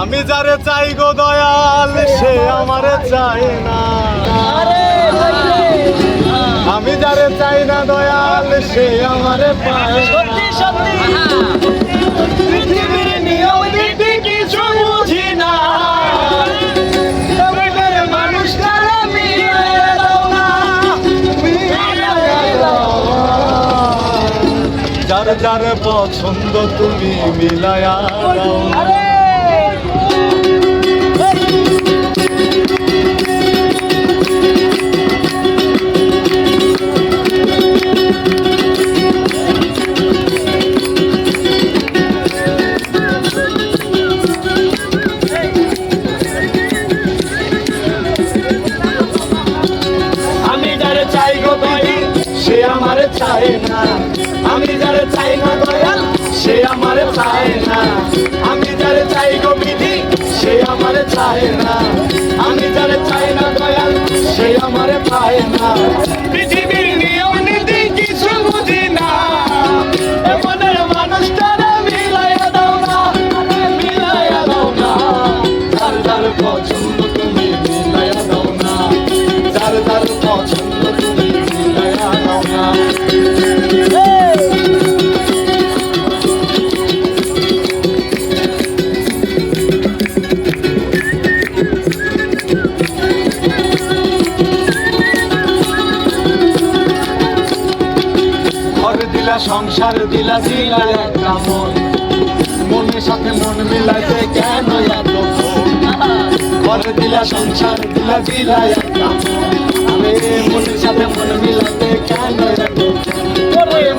আমি যারে চাই গো দয়াল সে আমারে চাই না। আমি যারে চাই না দয়াল সে আমারে পায় সত্যি সত্যি। পৃথিবীর নিয়ম নীতি কিছু বুঝি না। যার যার পছন্দ তুমি মিলায়া দাও সে আমার চায় না। আমি যারে চাই না দয়াল, সে আমার চায় না। আমি যারে চাই গো সে আমার চায় না। দিলা, সংসার দিলা দিলা একটা মন। মনের সাথে মন মিলাইতে কেন এত? ঘর দিলা, সংসার দিলা দিলা একটা মন। মনের সাথে মন মিলাইতে কেন এত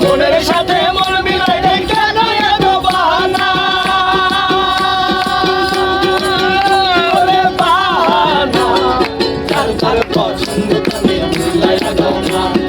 মনের সাথে মন মিলাইতে কেন এত বাহানা? না।